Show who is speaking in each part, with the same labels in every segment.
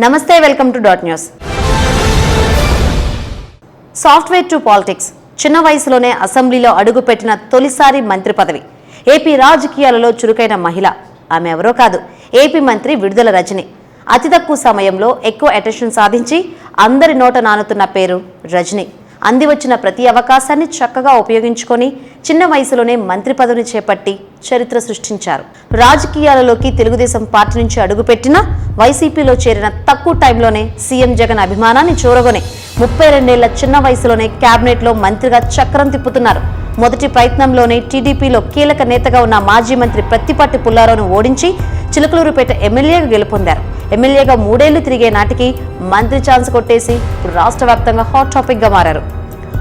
Speaker 1: నమస్తే welcome to dot news. Software to politics. చిన్న వయసులోనే అసెంబ్లీలో అడుగుపెట్టిన తొలిసారి మంత్రి పదవి. ఏపీ రాజకీయాలలో చురుకైన మహిళ. ఆమె ఎవరో కాదు. ఏపీ మంత్రి విడుదల రజని. అతి తక్కువ సమయంలో ఎక్కువ అటెన్షన్ సాధించి అందరి నోట నానుతున్న పేరు రజని. అంది వచ్చిన ప్రతి అవకాశాన్ని చక్కగా ఉపయోగించుకొని చిన్న వయసులోనే మంత్రి పదవిని చేపట్టి చరిత్ర సృష్టించారు. రాజకీయాలలోకి తెలుగుదేశం పార్టీ నుంచి అడుగుపెట్టిన వైసీపీలో చేరిన తక్కువ టైంలోనే సీఎం జగన్ అభిమానాన్ని చూరగొని ముప్పై రెండేళ్ళ చిన్న వయసులోనే క్యాబినెట్లో మంత్రిగా చక్రం తిప్పుతున్నారు. మొదటి ప్రయత్నంలోనే టీడీపీలో కీలక నేతగా ఉన్న మాజీ మంత్రి ప్రత్తిపాటి పుల్లారావును ఓడించి చిలకలూరుపేట ఎమ్మెల్యేగా గెలుపొందారు. ఎమ్మెల్యేగా మూడేళ్ళు తిరిగే నాటికి మంత్రి ఛాన్స్ కొట్టేసి ఇప్పుడు రాష్ట్ర వ్యాప్తంగా హాట్ టాపిక్గా మారారు.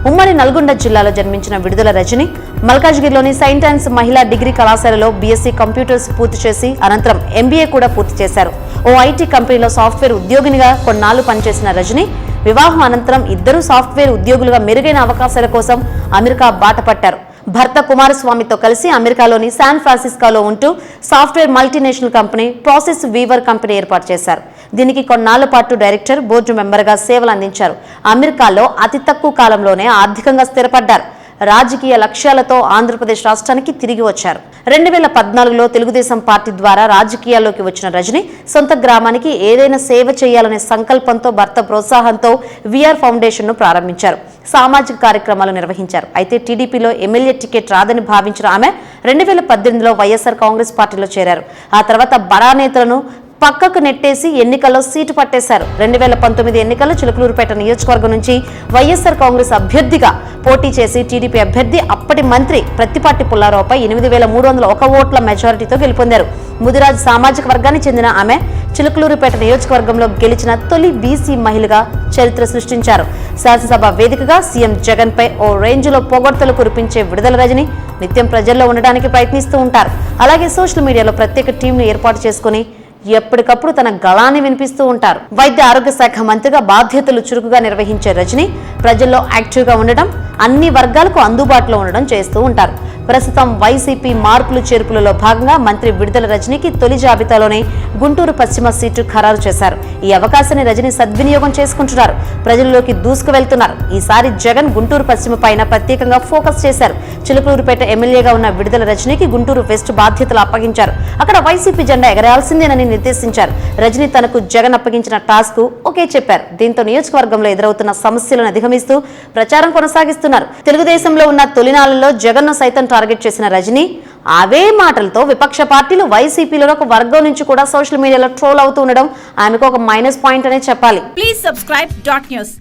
Speaker 1: ఉమ్మడి నల్గొండ జిల్లాలో జన్మించిన విడుదల రజని మల్కాజ్గిరిలోని సెయింట్ ఆన్స్ మహిళా డిగ్రీ కళాశాలలో బీఎస్సీ కంప్యూటర్స్ పూర్తి చేసి అనంతరం ఎంబీఏ కూడా పూర్తి చేశారు. ఓ ఐటీ కంపెనీలో సాఫ్ట్వేర్ ఉద్యోగినిగా కొన్నాళ్ళు పనిచేసిన రజని వివాహం అనంతరం ఇద్దరు సాఫ్ట్వేర్ ఉద్యోగులుగా మెరుగైన అవకాశాల కోసం అమెరికా బాట పట్టారు భర్త కుమారస్వామితో కలిసి అమెరికాలోని శాన్ ఫ్రాన్సిస్కోలో ఉంటూ software multinational company Process Weaver company ఏర్పాటు చేశారు. దీనికి కొన్నాళ్ళ పాటు డైరెక్టర్ బోర్డు మెంబర్గా సేవలు అందించారు. అమెరికాలో అతి తక్కువ కాలంలోనే ఆర్థికంగా స్థిరపడ్డారు. రాజకీయ లక్ష్యాలతో ఆంధ్రప్రదేశ్ రాష్ట్రానికి తిరిగి వచ్చారు. రెండు వేల పద్నాలుగులో తెలుగుదేశం పార్టీ ద్వారా రాజకీయాల్లోకి వచ్చిన రజని సొంత గ్రామానికి ఏదైనా సేవ చేయాలనే సంకల్పంతో భర్త ప్రోత్సాహంతో విఆర్ ఫౌండేషన్ను ప్రారంభించారు. సామాజిక కార్యక్రమాలు నిర్వహించారు. అయితే టీడీపీలో ఎమ్మెల్యే టికెట్ రాదని భావించిన ఆమె రెండు వేల పద్దెనిమిదిలో వైఎస్ఆర్ కాంగ్రెస్ పార్టీలో చేరారు. ఆ తర్వాత బడా నేతలను పక్కకు నెట్టేసి ఎన్నికల్లో సీటు పట్టేశారు. రెండు వేల పంతొమ్మిది ఎన్నికల్లో చిలుకలూరుపేట నియోజకవర్గం నుంచి వైఎస్ఆర్ కాంగ్రెస్ అభ్యర్థిగా పోటీ చేసి టీడీపీ అభ్యర్థి అప్పటి మంత్రి ప్రత్తిపాటి పుల్లారావుపై ఎనిమిది వేల మూడు వందల ఒక ఓట్ల మెజారిటీతో గెలుపొందారు. ముదిరాజు సామాజిక వర్గానికి చెందిన ఆమె చిలుకలూరుపేట నియోజకవర్గంలో గెలిచిన తొలి బీసీ మహిళగా చరిత్ర సృష్టించారు. శాసనసభ వేదికగా సీఎం జగన్పై ఓ రేంజ్లో పొగడ్తలు కురిపించే విడుదల రజని నిత్యం ప్రజల్లో ఉండడానికి ప్రయత్నిస్తూ ఉంటారు. అలాగే సోషల్ మీడియాలో ప్రత్యేక టీంను ఏర్పాటు చేసుకుని ఎప్పటికప్పుడు తన గళాన్ని వినిపిస్తూ ఉంటారు. వైద్య ఆరోగ్య శాఖ మంత్రిగా బాధ్యతలు చురుకుగా నిర్వహించే రజని ప్రజల్లో యాక్టివ్గా ఉండడం అన్ని వర్గాలకు అందుబాటులో ఉండడం చేస్తూ ఉంటారు. ప్రస్తుతం వైసీపీ మార్పులు చేర్పులలో భాగంగా మంత్రి విడుదల రజనీకి తొలి జాబితాలోనే గుంటూరు పశ్చిమ సీటు ఖరారు చేశారు. ఈ అవకాశాన్ని రజని సద్వినియోగం చేసుకుంటున్నారు. ప్రజల్లోకి దూసుకు వెళ్తున్నారు ఈసారి జగన్ గుంటూరు పశ్చిమ పైన ప్రత్యేకంగా ఫోకస్ చేశారు. చిలుకూరుపేట ఎమ్మెల్యేగా ఉన్న విడుదల రజనీకి గుంటూరు వెస్ట్ బాధ్యతలు అప్పగించారు. అక్కడ వైసీపీ జెండా ఎగరాల్సిందేనని నిర్దేశించారు. రజనీ తనకు జగన్ అప్పగించిన టాస్క్ ఒకే చెప్పారు. దీంతో నియోజకవర్గంలో ఎదురవుతున్న సమస్యలను అధిగమిస్తూ ప్రచారం కొనసాగిస్తున్నారు. తెలుగుదేశంలో ఉన్న తొలినాళ్ళలో జగన్ను సైతం టార్గెట్ చేసిన రజనీ అవే మాటలతో విపక్ష పార్టీలు వైసీపీలో ఒక వర్గం నుంచి కూడా సోషల్ మీడియాలో ట్రోల్ అవుతూ ఉండడం ఆమెకు ఒక మైనస్ పాయింట్ అనే చెప్పాలి.
Speaker 2: Please subscribe dot news